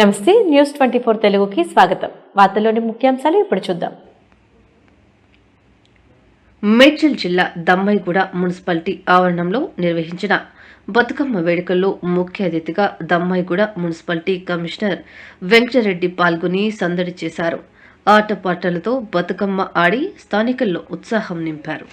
నమస్తే news twenty four తెలుగుకి స్వాగతం. వార్తల్లోని ముఖ్యాంశాలు ఇప్పుడు చూద్దాం. మేడ్చల్ జిల్లా దమ్మాయిగూడ మున్సిపాలిటీ ఆవరణంలో నిర్వహించిన బతుకమ్మ వేడుకల్లో ముఖ్య అతిథిగా దమ్మాయిగూడ మున్సిపాలిటీ కమిషనర్ వెంకటరెడ్డి పాల్గొని సందడి చేశారు. ఆటపాటలతో బతుకమ్మ ఆడి స్థానికుల్లో ఉత్సాహం నింపారు.